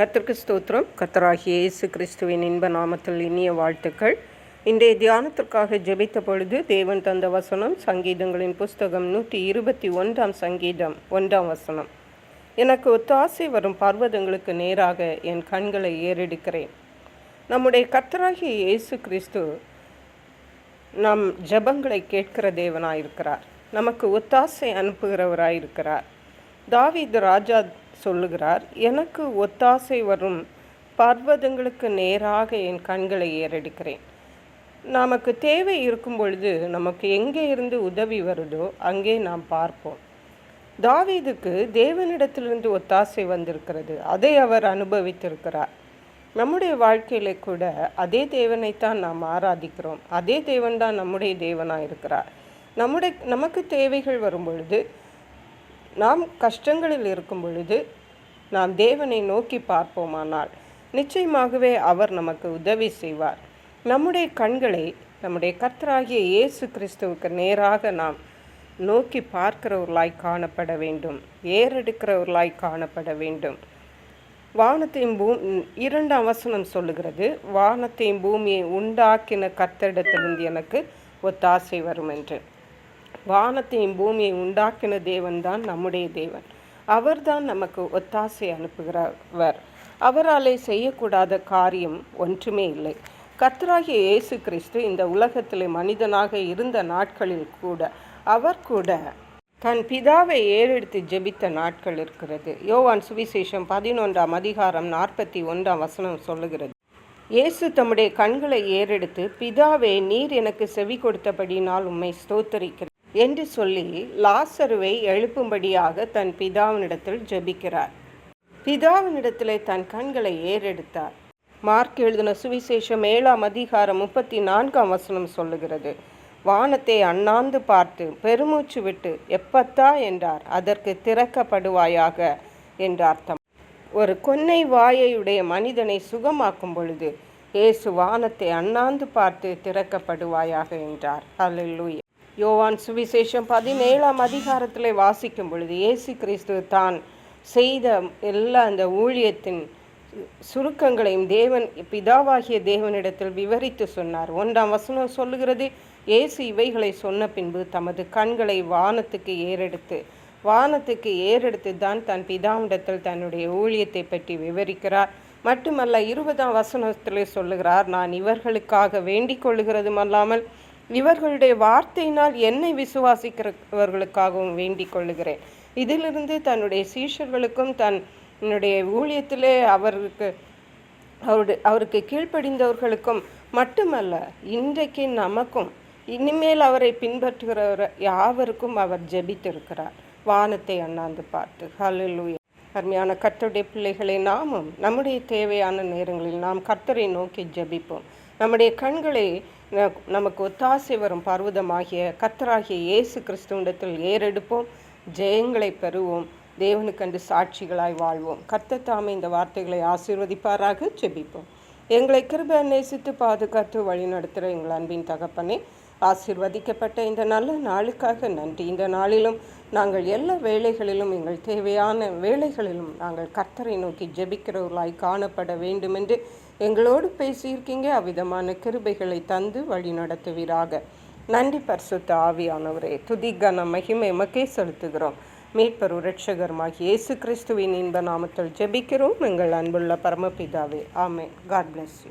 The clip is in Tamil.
கத்திற்கு ஸ்தோத்திரம். கத்தராகிய இயேசு கிறிஸ்துவின் இன்ப நாமத்தில் இனிய வாழ்த்துக்கள். இன்றைய தியானத்திற்காக ஜெபித்த பொழுது தேவன் தந்த வசனம் சங்கீதங்களின் புஸ்தகம் நூற்றி இருபத்தி ஒன்றாம் சங்கீதம் ஒன்றாம் வசனம். எனக்கு ஒத்தாசை வரும் பர்வதங்களுக்கு நேராக என் கண்களை ஏறெடுக்கிறேன். நம்முடைய கத்தராகிய இயேசு கிறிஸ்து நம் ஜபங்களை கேட்கிற தேவனாயிருக்கிறார். நமக்கு ஒத்தாசை அனுப்புகிறவராயிருக்கிறார். தாவீது ராஜா சொல்லுகிறார். எனக்கு ஒத்தாசை வரும். பர்வதங்களுக்கு நேராக என் கண்களை ஏறெடுக்கிறேன். நமக்கு தேவை இருக்கும் பொழுது நமக்கு எங்கே இருந்து உதவி வருதோ அங்கே நாம் பார்ப்போம். தாவீதுக்கு தேவனிடத்திலிருந்து ஒத்தாசை வந்திருக்கிறது. அதை அவர் அனுபவித்திருக்கிறார். நம்முடைய வாழ்க்கையில கூட அதே தேவனைத்தான் நாம் ஆராதிக்கிறோம். அதே தேவன்தான் நம்முடைய தேவனாக இருக்கிறார் நம்முடைய நமக்கு தேவைகள் வரும் பொழுது நாம் கஷ்டங்களில் இருக்கும் பொழுது நாம் தேவனை நோக்கி பார்ப்போமானால் நிச்சயமாகவே அவர் நமக்கு உதவி செய்வார். நம்முடைய கண்களை நம்முடைய கர்த்தராகிய இயேசு கிறிஸ்துவுக்கு நேராக நாம் நோக்கி பார்க்கிறவர்களாய் காணப்பட வேண்டும். ஏறெடுக்கிறவர்களாய் காணப்பட வேண்டும். வானத்தையும் பூ இரண்டு அவசனம் சொல்லுகிறது வானத்தையும் பூமியை உண்டாக்கின கர்த்தரிடத்திலிருந்து எனக்கு ஒத்தாசை வரும் என்று வானத்தையும் பூமியை உண்டாக்கின தேவன்தான் நம்முடைய தேவன். அவர்தான் நமக்கு ஒத்தாசை அனுப்புகிறவர். அவராலே செய்யக்கூடாத காரியம் ஒன்றுமே இல்லை. கத்ராகிய இயேசு கிறிஸ்து இந்த உலகத்திலே மனிதனாக இருந்த நாட்களில் கூட அவர் கூட தன் பிதாவை ஏறெடுத்து ஜெபித்த நாட்கள் இருக்கிறது. யோவான் சுவிசேஷம் பதினொன்றாம் அதிகாரம் நாற்பத்தி ஒன்றாம் வசனம் சொல்லுகிறது. இயேசு தம்முடைய கண்களை ஏறெடுத்து பிதாவே நீர் எனக்கு செவி கொடுத்தபடினால் உம்மை ஸ்தோத்தரிக்கிறேன். என்று சொல்லி லாசருவை எழுப்பும்படியாக தன் பிதாவினிடத்தில் ஜெபிக்கிறார். பிதாவினிடத்திலே தன் கண்களை ஏறெடுத்தார். மார்க் எழுதின சுவிசேஷம் ஏழாம் அதிகாரம் முப்பத்தி நான்காம் வசனம் சொல்லுகிறது. வானத்தை அண்ணாந்து பார்த்து பெருமூச்சு விட்டு எப்பத்தா? என்றார். அதற்கு திறக்கப்படுவாயாக என்று அர்த்தம். ஒரு கொன்னை வாயையுடைய மனிதனை சுகமாக்கும் பொழுது இயேசு வானத்தை அண்ணாந்து பார்த்து திறக்கப்படுவாயாக என்றார். அல்லூயா யோவான் சுவிசேஷம் பதினேழாம் அதிகாரத்தில் வாசிக்கும் பொழுது இயேசு கிறிஸ்து தான் செய்த எல்லா அந்த ஊழியத்தின் சுருக்கங்களையும் தேவன் பிதாவாகிய தேவனிடத்தில் விவரித்து சொன்னார். ஒன்றாம் வசனம் சொல்லுகிறது இயேசு இவைகளை சொன்ன பின்பு தமது கண்களை வானத்துக்கு ஏறெடுத்து வானத்துக்கு ஏறெடுத்து தான் தன் பிதாவிடத்தில் தன்னுடைய ஊழியத்தை பற்றி விவரிக்கிறார். மட்டுமல்ல இருபதாம் வசனத்தில் சொல்லுகிறார் நான் இவர்களுக்காக வேண்டிக் கொள்ளுகிறதும் அல்லாமல் இவர்களுடைய வார்த்தையினால் என்னை விசுவாசிக்கிறவர்களுக்காகவும் வேண்டிக் கொள்ளுகிறேன். இதிலிருந்து தன்னுடைய சீஷர்களுக்கும் தன்னுடைய ஊழியத்திலே அவருக்கு அவருடைய அவருக்கு கீழ்ப்படிந்தவர்களுக்கும் மட்டுமல்ல இன்றைக்கு நமக்கும் இனிமேல் அவரை பின்பற்றுகிறவர் யாவருக்கும் அவர் ஜெபித்திருக்கிறார். வானத்தை அண்ணாந்து பார்த்து. ஹalleluya. அருமையான கர்த்தருடைய பிள்ளைகளை நாமும் நம்முடைய தேவையான நேரங்களில் நாம் கர்த்தரை நோக்கி ஜெபிப்போம். நம்முடைய கண்களை நமக்கு ஒத்தாசை வரும் பர்வதமாகிய கர்த்தராகிய இயேசு கிறிஸ்துவிடத்தில் ஏறெடுப்போம் ஜெயங்களை பெறுவோம் தேவனுக்கண்டு சாட்சிகளாய் வாழ்வோம். கர்த்தர் தாமே இந்த வார்த்தைகளை ஆசீர்வதிப்பாராக ஜெபிப்போம். எங்களை கிருப நேசித்து பாதுகாத்து வழி நடத்துகிற எங்கள் அன்பின் தகப்பனே ஆசிர்வதிக்கப்பட்ட இந்த நல்ல நாளுக்காக நன்றி. இந்த நாளிலும் நாங்கள் எல்லா வேலைகளிலும் எங்கள் தேவையான வேலைகளிலும் நாங்கள் கர்த்தரை நோக்கி ஜெபிக்கிறவர்களாய் காணப்பட வேண்டும் என்று எங்களோடு பேசியிருக்கீங்க. அவ்விதமான கிருபைகளை தந்து வழி நடத்துவீராக. நன்றி பரிசுத்த ஆவியானவரே. துதிகன மகிமை எமக்கே செலுத்துகிறோம். மீட்பர் ரட்சகருமாகி இயேசு கிறிஸ்துவின் இன்ப நாமத்தில் ஜெபிக்கிறோம். எங்கள் அன்புள்ள பரமபிதாவே. ஆமே காட் பிளஸ் யூ